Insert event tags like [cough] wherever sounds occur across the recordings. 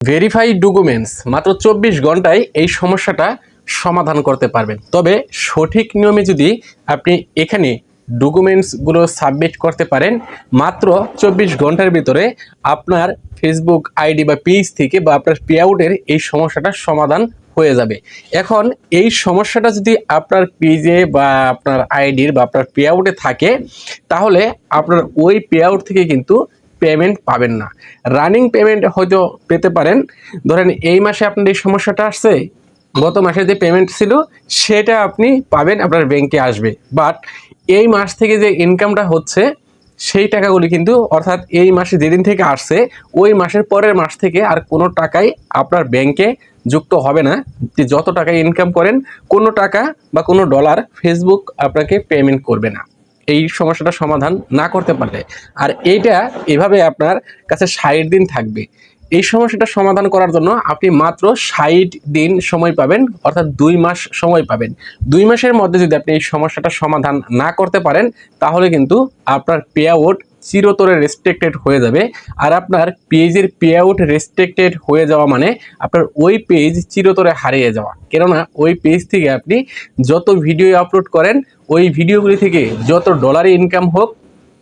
Verify documents মাত্র চব্বিশ ঘন্টায় এই সমস্যাটা সমাধান করতে পারবেন। তবে সঠিক নিয়মে যদি আপনি এখানে ডকুমেন্টসগুলো সাবমিট করতে পারেন, মাত্র চব্বিশ ঘণ্টার ভিতরে আপনার ফেসবুক আইডি বা পেজ থেকে বা আপনার পে আউটের এই সমস্যাটা সমাধান হয়ে যাবে। এখন এই সমস্যাটা যদি আপনার পেজে বা আপনার আইডির বা আপনার পে আউটে থাকে, তাহলে আপনার ওই পে আউট থেকে কিন্তু পেমেন্ট পাবেন না। রানিং পেমেন্ট হয়তো পেতে পারেন। ধরেন এই মাসে আপনার এই সমস্যাটা আসছে, গত মাসে যে পেমেন্ট ছিল, সেটা আপনি পাবেন, আপনার ব্যাংকে আসবে। বাট এই মাস থেকে যে ইনকামটা হচ্ছে, সেই টাকাগুলি কিন্তু অর্থাৎ এই মাসে যেদিন থেকে আসছে, ওই মাসের পরের মাস থেকে আর কোনো টাকাই আপনার ব্যাংকে যুক্ত হবে না। যে যত টাকা ইনকাম করেন, কোনো টাকা বা কোনো ডলার ফেসবুক আপনাকে পেমেন্ট করবে না। এই সমস্যাটা সমাধান না করতে পারলে। আর এইটা এভাবে আপনার কাছে ষাট দিন থাকবে। এই সমস্যাটা সমাধান করার জন্য আপনি মাত্র ষাট দিন সময় পাবেন, অর্থাৎ দুই মাস সময় পাবেন। দুই মাসের মধ্যে যদি আপনি এই সমস্যাটা সমাধান না করতে পারেন, তাহলে কিন্তু আপনার পে আউট চিরতরে রেস্ট্রিক্টেড হয়ে যাবে। আর আপনার পেজের পে আউট রেস্ট্রিক্টেড হয়ে যাওয়া মানে আপনার ওই পেজ চিরতরে হারিয়ে যাওয়া। কেননা ওই পেজ থেকে আপনি যত ভিডিও আপলোড করেন, ওই ভিডিওগুলি থেকে যত ডলারে ইনকাম হোক,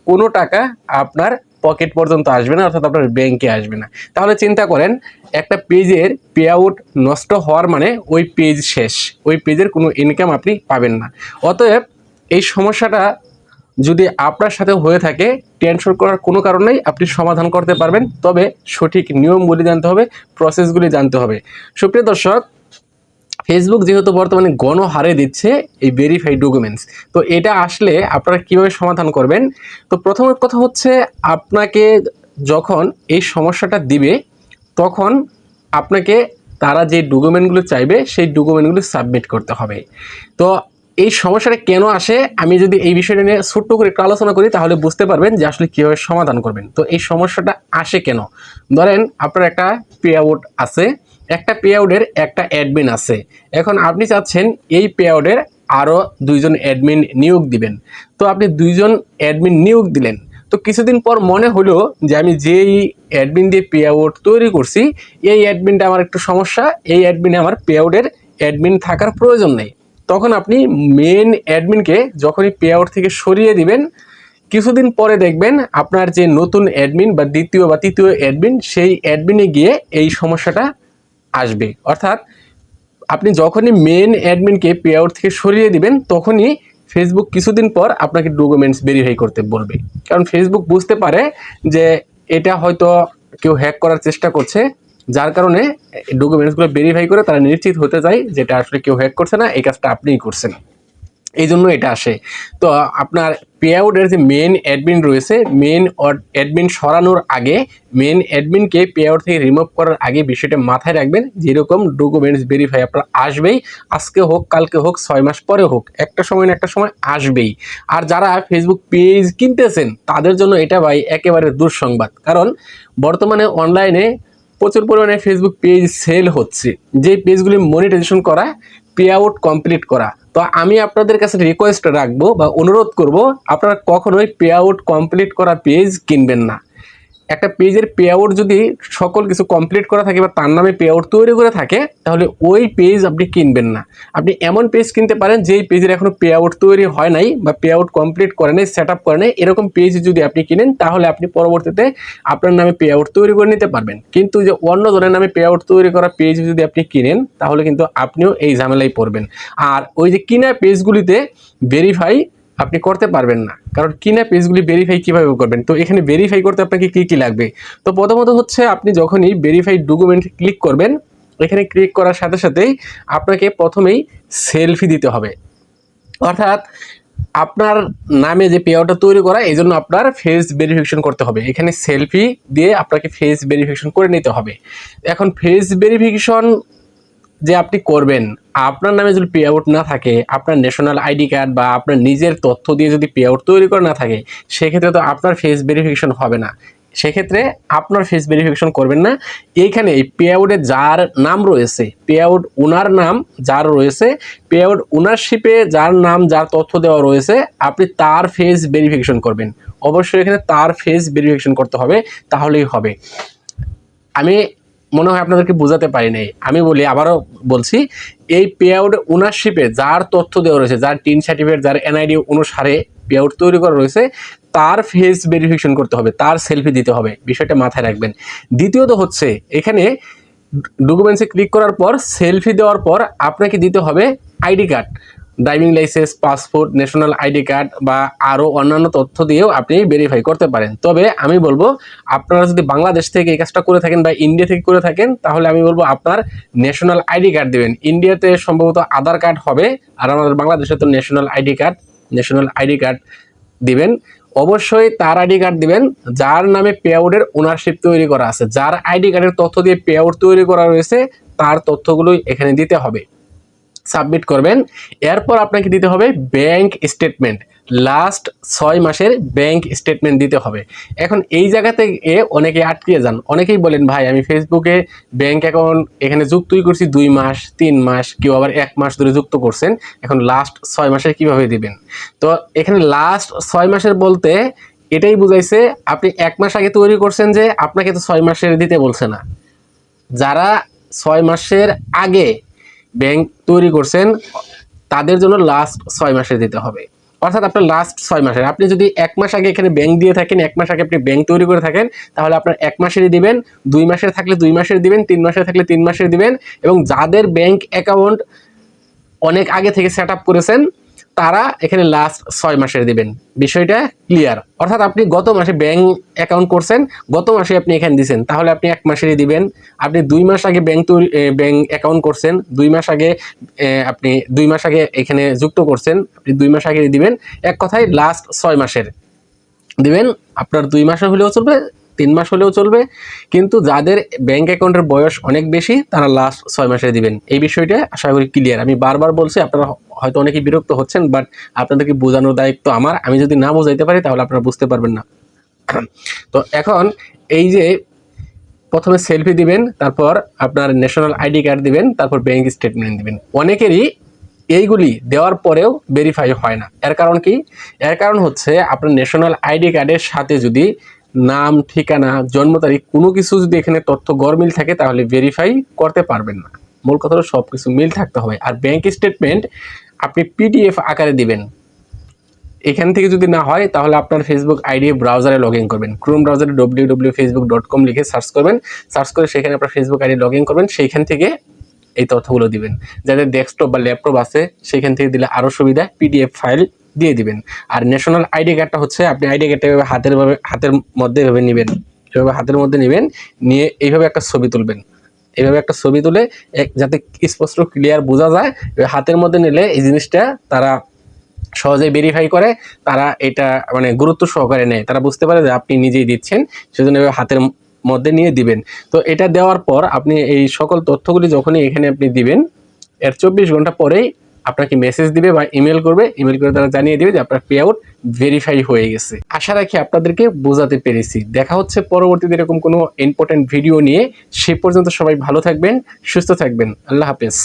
কোনো টাকা আপনার পকেট পর্যন্ত আসবে না, অর্থাৎ আপনার ব্যাংকে আসবে না। তাহলে চিন্তা করেন, একটা পেজের পে আউট নষ্ট হওয়ার মানে ওই পেজ শেষ। ওই পেজের কোনো ইনকাম আপনি পাবেন না। অতএব এই সমস্যাটা যদি আপনার সাথে হয়ে থাকে, টেনশন করার কোনো কারণ নেই, আপনি সমাধান করতে পারবেন। তবে সঠিক নিয়মগুলি জানতে হবে প্রসেসগুলি জানতে হবে। সুপ্রিয় দর্শক ফেসবুক যেহেতু বর্তমানে গণহারে দিচ্ছে এই ভেরিফাইড ডকুমেন্টস তো এটা আসলে আপনারা কীভাবে সমাধান করবেন? তো প্রথম কথা হচ্ছে, আপনাকে যখন এই সমস্যাটা দিবে, তখন আপনাকে তারা যে ডকুমেন্টগুলো চাইবে, সেই ডকুমেন্টগুলো সাবমিট করতে হবে। তো এই সমস্যাটা কেন আসে? আমি যদি এই বিষয়টা নিয়ে ছোট্ট করে একটু আলোচনা করি, তাহলে বুঝতে পারবেন যে আসলে কীভাবে সমাধান করবেন। তো এই সমস্যাটা আসে কেন? ধরেন আপনার একটা পে আউট আছে, একটা পে আউটের একটা অ্যাডমিন আছে। এখন আপনি চাচ্ছেন এই পে আউটের আরও দুইজন অ্যাডমিন নিয়োগ দিবেন। তো আপনি দুইজন অ্যাডমিন নিয়োগ দিলেন। তো কিছুদিন পর মনে হলো যে আমি যেই অ্যাডমিন দিয়ে পে আউট তৈরি করছি, এই অ্যাডমিনটা আমার একটু সমস্যা, এই অ্যাডমিনে আমার পে আউটের অ্যাডমিন থাকার প্রয়োজন নেই। তখন আপনি মেন অ্যাডমিনকে যখনই পে আউট থেকে সরিয়ে দিবেন, কিছুদিন পরে দেখবেন আপনার যে নতুন অ্যাডমিন বা দ্বিতীয় বা তৃতীয় অ্যাডমিন সেই অ্যাডমিনে গিয়ে এই সমস্যাটা আসবে। অর্থাৎ আপনি যখনই মেন অ্যাডমিনকে পে আউট থেকে সরিয়ে দিবেন, তখনই ফেসবুক কিছুদিন পর আপনাকে ডকুমেন্টস ভেরিফাই করতে বলবে। কারণ ফেসবুক বুঝতে পারে যে এটা হয়তো কেউ হ্যাক করার চেষ্টা করছে যার কারণে ডকুমেন্টসগুলো ভেরিফাই করে তারা নিশ্চিত হতে চায় যেটা আসলে কেউ হ্যাক করছে না, এই কাজটা আপনিই করছেন। এই জন্য এটা আসে। তো আপনার পে আউটের যে মেন অ্যাডমিন রয়েছে মেন অ্যাডমিন সরানোর আগে মেন অ্যাডমিনকে পে আউট থেকে রিমুভ করার আগে বিষয়টা মাথায় রাখবেন, যেরকম ডকুমেন্টস ভেরিফাই আপনার আসবেই, আজকে হোক, কালকে হোক, ছয় মাস পরে হোক, একটা সময় না একটা সময় আসবেই। আর যারা ফেসবুক পেজ কিনতেছেন, তাদের জন্য এটা ভাই একেবারে দুঃসংবাদ। কারণ বর্তমানে অনলাইনে প্রচুর পরিমাণে ফেসবুক পেজ সেল হচ্ছে। যে পেজগুলি মনিটাইজেশন করা পে আউট কমপ্লিট করা। তো আমি আপনাদের কাছে রিকোয়েস্ট রাখব বা অনুরোধ করব, আপনারা কখনোই পে আউট কমপ্লিট করা পেজ কিনবেন না। একটা পেজের পে আউট যদি সকল কিছু কমপ্লিট করা থাকে বা তার নামে পে আউট তৈরি করে থাকে, তাহলে ওই পেজ আপনি কিনবেন না। আপনি এমন পেজ কিনতে পারেন যেই পেজের এখনও পে আউট তৈরি হয় নাই বা পে আউট কমপ্লিট করে নাই সেট আপ করে নাই, এরকম পেজ যদি আপনি কিনেন, তাহলে আপনি পরবর্তীতে আপনার নামে পে আউট তৈরি করে নিতে পারবেন। কিন্তু যে অন্য জনের নামে পে আউট তৈরি করা পেজ যদি আপনি কিনেন, তাহলে কিন্তু আপনিও এই ঝামেলায় পড়বেন। আর ওই যে কিনা পেজগুলিতে ভেরিফাই আপনি করতে পারবেন না। কারণ কিনা পেজগুলি ভেরিফাই কীভাবে করবেন? তো এখানে ভেরিফাই করতে আপনাকে কী কী লাগবে? তো প্রথমত হচ্ছে আপনি যখনই ভেরিফাই ডকুমেন্ট ক্লিক করবেন, এখানে ক্লিক করার সাথে সাথেই আপনাকে প্রথমেই সেলফি দিতে হবে। অর্থাৎ আপনার নামে যে পেয়ারটা তৈরি করা এই জন্য আপনার ফেস ভেরিফিকেশন করতে হবে। এখানে সেলফি দিয়ে আপনাকে ফেস ভেরিফিকেশন করে নিতে হবে। এখন ফেস ভেরিফিকেশন যে আপনি করবেন, আপনার নামে যদি পে আউট না থাকে, আপনার ন্যাশনাল আইডি কার্ড বা আপনার নিজের তথ্য দিয়ে যদি পে আউট তৈরি করা না থাকে, সেক্ষেত্রে তো আপনার ফেস ভেরিফিকেশন হবে না। সেক্ষেত্রে আপনার ফেস ভেরিফিকেশন করবেন না। এইখানে এই পে আউটে যার নাম রয়েছে পে আউট ওনার নাম যার রয়েছে পে আউট ওনারশিপে যার নাম, যার তথ্য দেওয়া রয়েছে, আপনি তার ফেস ভেরিফিকেশন করবেন। অবশ্যই এখানে তার ফেস ভেরিফিকেশন করতে হবে, তাহলেই হবে। আমি মনে হয় আপনাদেরকে বোঝাতে পারি নাই। আমি বলি, আবারও বলছি, এই পে আউট ওনারশিপে যার তথ্য দেওয়া রয়েছে, যার টিন সার্টিফিকেট যার এনআইডি অনুসারে পে আউট তৈরি করা রয়েছে, তার ফেস ভেরিফিকেশন করতে হবে, তার সেলফি দিতে হবে, বিষয়টা মাথায় রাখবেন। দ্বিতীয়ত হচ্ছে, এখানে ডকুমেন্টসে ক্লিক করার পর সেলফি দেওয়ার পর আপনাকে দিতে হবে ID card driving licence passport national ID card বা আরও অন্যান্য তথ্য দিয়েও আপনি ভেরিফাই করতে পারেন। তবে আমি বলব, আপনারা যদি বাংলাদেশ থেকে এই কাজটা করে থাকেন বা ইন্ডিয়া থেকে করে থাকেন, তাহলে আমি বলব আপনার ন্যাশনাল আইডি কার্ড দেবেন। ইন্ডিয়াতে সম্ভবত আধার কার্ড হবে, আর আমাদের বাংলাদেশে তো national ID card national ID card দিবেন। অবশ্যই তার আইডি কার্ড দিবেন, যার নামে পে আউটের ওনারশিপ তৈরি করা আছে। যার আইডি কার্ডের তথ্য দিয়ে পে আউট তৈরি করা রয়েছে, তার তথ্যগুলোই এখানে দিতে হবে। সাবমিট করবেন। এরপর আপনাকে দিতে হবে ব্যাংক স্টেটমেন্ট। লাস্ট ছয় মাসের ব্যাংক স্টেটমেন্ট দিতে হবে। এখন এই জায়গাতে এ অনেকে আটকিয়ে যান। অনেকেই বলেন, ভাই, আমি ফেসবুকে ব্যাংক অ্যাকাউন্ট এখানে যুক্তই করছি দুই মাস, তিন মাস, কেউ আবার এক মাস ধরে যুক্ত করছেন। এখন লাস্ট ছয় মাসের কীভাবে দিবেন? তো এখানে লাস্ট ছয় মাসের বলতে এটাই বুঝাইছে, আপনি এক মাস আগে তৈরি করছেন যে আপনাকে তো ছয় মাসের দিতে বলছে না। যারা ছয় মাসের আগে ব্যাংক তৈরি করছেন, তাদের জন্য লাস্ট ছয় মাসে দিতে হবে। অর্থাৎ আপনার লাস্ট ছয় মাসের। আপনি যদি এক মাস আগে এখানে ব্যাংক দিয়ে থাকেন, এক মাস আগে আপনি ব্যাংক তৈরি করে থাকেন, তাহলে আপনার এক মাসেরই দিবেন, দুই মাসের থাকলে দুই মাসের দিবেন, তিন মাসের থাকলে তিন মাসের দিবেন এবং যাদের ব্যাংক অ্যাকাউন্ট অনেক আগে থেকে সেট করেছেন তারা এখানে লাস্ট ছয় মাসের দিবেন। বিষয়টা ক্লিয়ার অর্থাৎ আপনি গত মাসে ব্যাংক অ্যাকাউন্ট করছেন, গত মাসে আপনি এখানে দিছেন। তাহলে আপনি এক মাসেরই দিবেন। আপনি দুই মাস আগে ব্যাংক তৈরি ব্যাংক অ্যাকাউন্ট করছেন, দুই মাস আগে আপনি দুই মাস আগে এখানে যুক্ত করছেন, আপনি দুই মাস আগে দিবেন। এক কথায় লাস্ট ছয় মাসের দিবেন। আপনার দুই মাসে হলেও চলবে তিন মাস হলেও চলবে। কিন্তু যাদের ব্যাংক অ্যাকাউন্টের বয়স অনেক বেশি, তারা লাস্ট ছয় মাসে দিবেন। এই বিষয়টা আশা করি ক্লিয়ার আমি বারবার বলছি, আপনারা হয়তো অনেকেই বিরক্ত হচ্ছেন বাট আপনাদেরকে বোঝানোর দায়িত্ব আমার। আমি যদি না বোঝাইতে পারি, তাহলে আপনারা বুঝতে পারবেন না। [clears throat] তো এখন এই যে প্রথমে সেলফি দিবেন, তারপর আপনার ন্যাশনাল আইডি কার্ড দিবেন, তারপর ব্যাংক স্টেটমেন্ট দিবেন। অনেকেরই এইগুলি দেওয়ার পরেও ভেরিফাই হয় না। এর কারণ কি? এর কারণ হচ্ছে আপনার ন্যাশনাল আইডি কার্ডের সাথে যদি নাম, ঠিকানা, জন্ম তারিখ, কোনো কিছু যদি এখানে তথ্য গড়মিল থাকে, তাহলে ভেরিফাই করতে পারবেন না। মূল কথা হলো সব কিছু মিল থাকতে হবে। আর ব্যাংক স্টেটমেন্ট আপনি পিডিএফ আকারে দিবেন। এখান থেকে যদি না হয়, তাহলে আপনার ফেসবুক আইডি ব্রাউজারে লগ ইন করবেন। ক্রোম ব্রাউজারে W W Facebook dot com লিখে সার্চ করবেন। সার্চ করে সেখানে আপনার ফেসবুক আইডি লগ ইন করবেন। সেইখান থেকে এই তথ্যগুলো দিবেন। যাদের ডেস্কটপ বা ল্যাপটপ আছে, সেখান থেকে দিলে আরও সুবিধা পিডিএফ ফাইল দিয়ে দিবেন। আর ন্যাশনাল আইডি কার্ডটা হচ্ছে, আপনি আইডি কার্ডটা এভাবে হাতের ভাবে, হাতের মধ্যে এভাবে নেবেন। এভাবে হাতের মধ্যে নেবেন, নিয়ে এইভাবে একটা ছবি তুলবেন। এইভাবে একটা ছবি তুলে যাতে স্পষ্ট ক্লিয়ার বোঝা যায়। এভাবে হাতের মধ্যে নিলে এই জিনিসটা তারা সহজে ভেরিফাই করে, তারা এটা মানে গুরুত্ব সহকারে নেয়। তারা বুঝতে পারে যে আপনি নিজেই দিচ্ছেন, সেজন্য এভাবে হাতের মধ্যে নিয়ে দিবেন। তো এটা দেওয়ার পর আপনি এই সকল তথ্যগুলি যখনই এখানে আপনি দিবেন, এর চব্বিশ ঘণ্টা পরেই আপনাকে মেসেজ দিবে বা ইমেল করবে ইমেল করে তারা জানিয়ে দিবে যে আপনার পে আউট ভেরিফাই হয়ে গেছে। আশা রাখি আপনাদেরকে বোঝাতে পেরেছি। দেখা হচ্ছে পরবর্তীতে এরকম কোনো ইম্পর্টেন্ট ভিডিও নিয়ে। সে পর্যন্ত সবাই ভালো থাকবেন, সুস্থ থাকবেন। আল্লাহ হাফেজ।